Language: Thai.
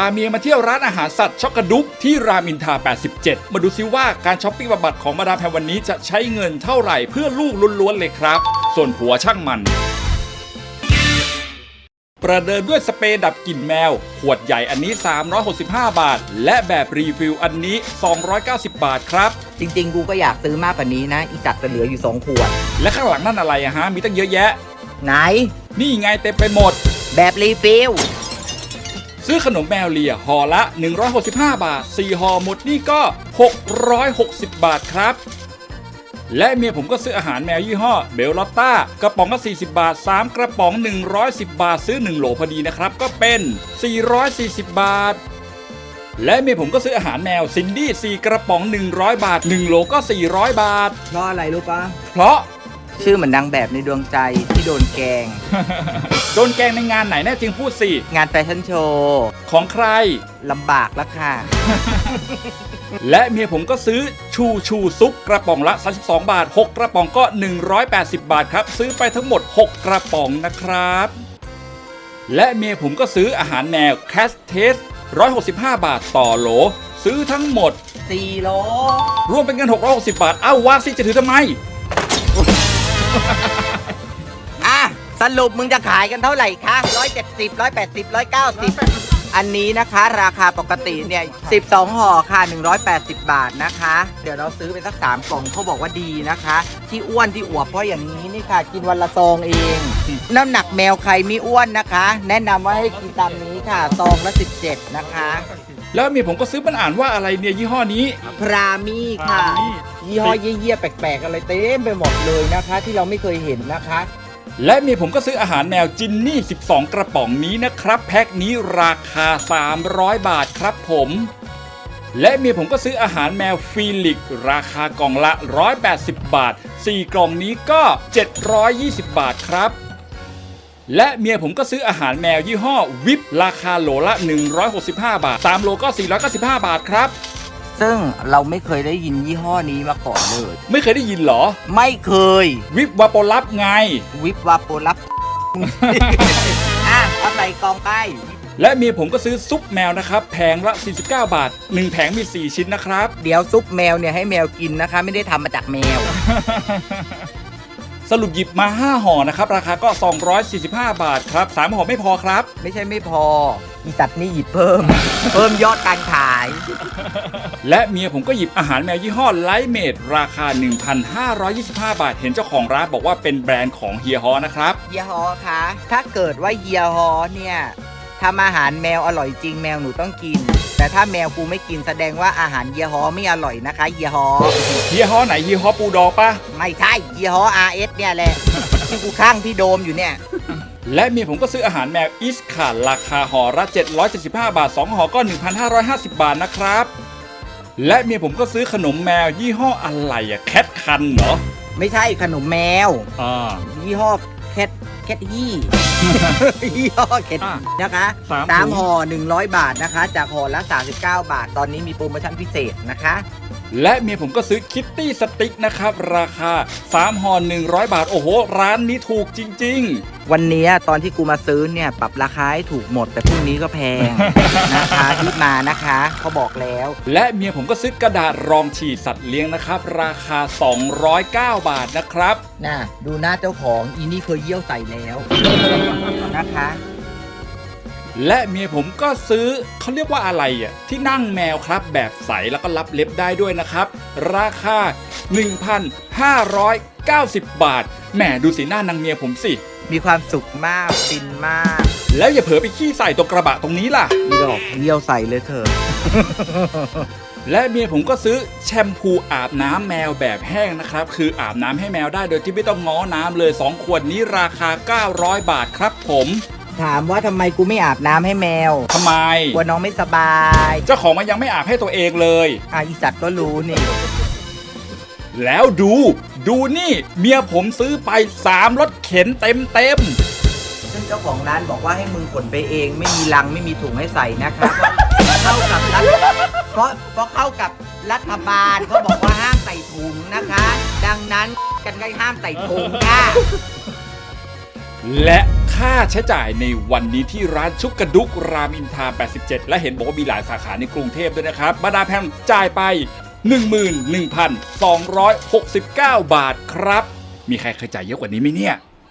าเมียมาเที่ยวร้านอาหารสัตว์ช็อกกระดุกที่รามอินทรา 87 มาดูซิว่าการช้อปปิ้งบำบัดของมาดามแพมวันนี้จะใช้เงินเท่าไหร่เพื่อลูกล้วนๆเลยครับ ส่วนผัวช่างมัน ประเดิมด้วยสเปรย์ดับกลิ่นแมว ขวดใหญ่อันนี้ 365 บาท และแบบรีฟิลอันนี้ 290 บาทครับ จริงๆ กูก็อยากซื้อมากกว่านี้นะ อีจัดจะเหลืออยู่ 2 ขวด และข้างหลังนั่นอะไรอะฮะมีตั้งเยอะแยะ ไหน นี่ไงเต็มไปหมด แบบรีฟิล ซื้อขนมแมวเลียห่อละ 165 บาท 4ห่อหมดนี่ก็ 660 บาทครับ และเมียผมก็ซื้ออาหารแมวยี่ห้อเบลลอตต้ากระป๋องละ40 บาท 3 กระป๋อง 110 บาทซื้อ 1 โหลพอดีนะครับ ก็เป็น 440 บาท และเมียผมก็ซื้ออาหารแมวซินดี้4กระป๋อง 100 บาท 1 โหลก็ 400 บาท เพราะอะไรรู้ปะเพราะ ชื่อเหมือนนางแบบในดวงใจที่โดนแกล้งโดนแกล้งในงานไหนแน่จริงพูดสิ งานแฟชั่นโชว์ของใคร ลำบากแล้วค่ะ และเมียผมก็ซื้อชูชูซุปกระป๋องละ 32 บาท 6 กระป๋องก็ 180 บาทครับ ซื้อไปทั้งหมด 6 กระป๋องนะครับ และเมียผมก็ซื้ออาหารแมวแคสเทส165 บาทต่อโหล ซื้อทั้งหมด 4 โล รวมเป็นเงิน 660 บาท เอ้าวางสิจะถือทำไม อะสรุปมึงจะขายกันเท่าไหร่คะ170 180 190 อันนี้นะคะ ราคาปกติเนี่ย 12 ห่อค่ะ 180 บาทนะคะ เดี๋ยวเราซื้อไปสัก 3 กล่องเขาบอกว่าดีนะคะ ที่อ้วนที่อวบเพราะอย่างนี้นี่ค่ะ กินวันละซองเอง น้ำหนักแมวใครไม่อ้วนนะคะ แนะนำว่าให้กินตามนี้ค่ะ ซองละ 17 นะคะ แล้วเมียผมก็ซื้อมันอ่านว่าอะไรเนี่ยยี่ห้อนี้พรามี่ค่ะพรามี่ยี่ห้อเยี่ยๆแปลกๆอะไรเต็มไปหมดเลยนะคะ ที่เราไม่เคยเห็นนะคะ และเมียผมก็ซื้ออาหารแมวจินนี่ 12 กระป๋องนี้นะครับ แพ็คนี้ราคา 300 บาทครับผม และเมียผมก็ซื้ออาหารแมวฟีลิกราคากล่องละ 180 บาท 4 กล่องนี้ก็ 720 บาทครับ และเมียผมก็ซื้ออาหารแมวยี่ห้อวิปราคาโหลละ 165 บาท 3 โลก็ 495 บาทครับ ซึ่งเราไม่เคยได้ยินยี่ห้อนี้มาก่อนเลย ไม่เคยได้ยินเหรอ ไม่เคย วิปวาโปลับไง วิบวาโปลับ อะเอาใส่กล่องไป และเมียผมก็ซื้อซุปแมวนะครับแผงละ 49 บาท 1 แผงมี 4 ชิ้นนะครับ เดี๋ยวซุปแมวเนี่ยให้แมวกินนะคะ ไม่ได้ทำมาจากแมว สรุปหยิบมา 5 ห่อนะครับ ราคาก็ 245 บาทครับ 3ห่อไม่พอครับ ไม่ใช่ไม่พออีสัตว์นี่หยิบเพิ่ม เพิ่มยอดการขาย และเมียผมก็หยิบอาหารแมวยี่ห้อไลท์เมดราคา 1,525 บาท เห็นเจ้าของร้านบอกว่าเป็นแบรนด์ของเฮียฮอนะครับ เฮียฮอคะ ถ้าเกิดว่าเฮียฮอเนี่ยทำอาหารแมวอร่อยจริงแมวหนูต้องกิน แต่ถ้าแมวกูไม่กินแสดงว่าอาหารเฮียฮอไม่อร่อยนะคะเฮียฮอเฮียฮอไหนเฮียฮอปูดองปะไม่ใช่เฮียฮอ RS เนี่ยแหละที่กูข้างพี่โดมอยู่เนี่ย และเมียผมก็ซื้ออาหารแมวอิสคาราคาห่อละ775 บาท 2ห่อก็ 1,550 บาทนะครับ และเมียผมก็ซื้อขนมแมวยี่ห้ออะไรอะแคทคันเหรอไม่ใช่ขนมแมว อ่า ยี่ห้อแคท แคทฮี่ยี่ห้อแคทอะนะคะสามสามถุงห่อ100 บาทนะคะ จากห่อละ 39 บาท ตอนนี้มีโปรโมชั่นพิเศษนะคะ และเมียผมก็ซื้อคิตตี้สติ๊กนะครับ ราคา 3ห่อ100 บาท โอ้โห ร้านนี้ถูกจริง วันนี้ตอนที่กูมาซื้อเนี่ยปรับราคาให้ถูกหมด แต่พรุ่งนี้ก็แพง นะคะรีบมานะคะเขาบอกแล้วๆและเมียผมก็ซื้อกระดาษรองฉีดสัตว์เลี้ยงนะครับ ราคา 209 บาทนะครับน่ะดูหน้าเจ้าของอีนี่เคยเยี่ยวใส่แล้วนะคะ และเมียผมก็ซื้อเขาเรียกว่าอะไรอะที่นั่งแมวครับ แบบใสแล้วก็รับเล็บได้ด้วยนะครับ ราคา 1,590 บาทแหมดูสีหน้านางเมียผมสิ มีความสุขมากฟินมาก แล้วอย่าเผลอไปขี้ใส่ตรงกระบะตรงนี้ล่ะอีดอกเยี่ยวใส่เลยเถอะและเมียผมก็ซื้อแชมพูอาบน้ำแมวแบบแห้งนะครับ คืออาบน้ำให้แมวได้โดยที่ไม่ต้องง้อน้ำเลย 2 ขวดนี้ราคา 900 บาทครับผมถามว่าทำไมกูไม่อาบน้ำให้แมวทำไม กลัวน้องไม่สบาย เจ้าของมันยังไม่อาบให้ตัวเองเลย อะอีสัตว์ก็รู้นี่ แล้วดู ดูนี่ เมียผมซื้อไป3รถเข็นเต็มเต็มซึ่งเจ้าของร้านบอกว่าให้มึงขนไปเอง ไม่มีลังไม่มีถุงให้ใส่นะครับเข้ากับรัฐเพราะเพราะเข้ากับรัฐบาลเขาบอกว่าห้ามใส่ถุงนะคะ ดังนั้นกันก็ห้ามใส่ถุงค่ะและค่าใช้จ่ายในวันนี้ที่ร้านชุกกระดุกรามอินทา 87 และเห็นบอกว่ามีหลายสาขาในกรุงเทพด้วยนะครับมาดาแพมจ่ายไป 11,269 บาทครับ มีใครเคยจ่ายเยอะกว่านี้ไหมเนี่ย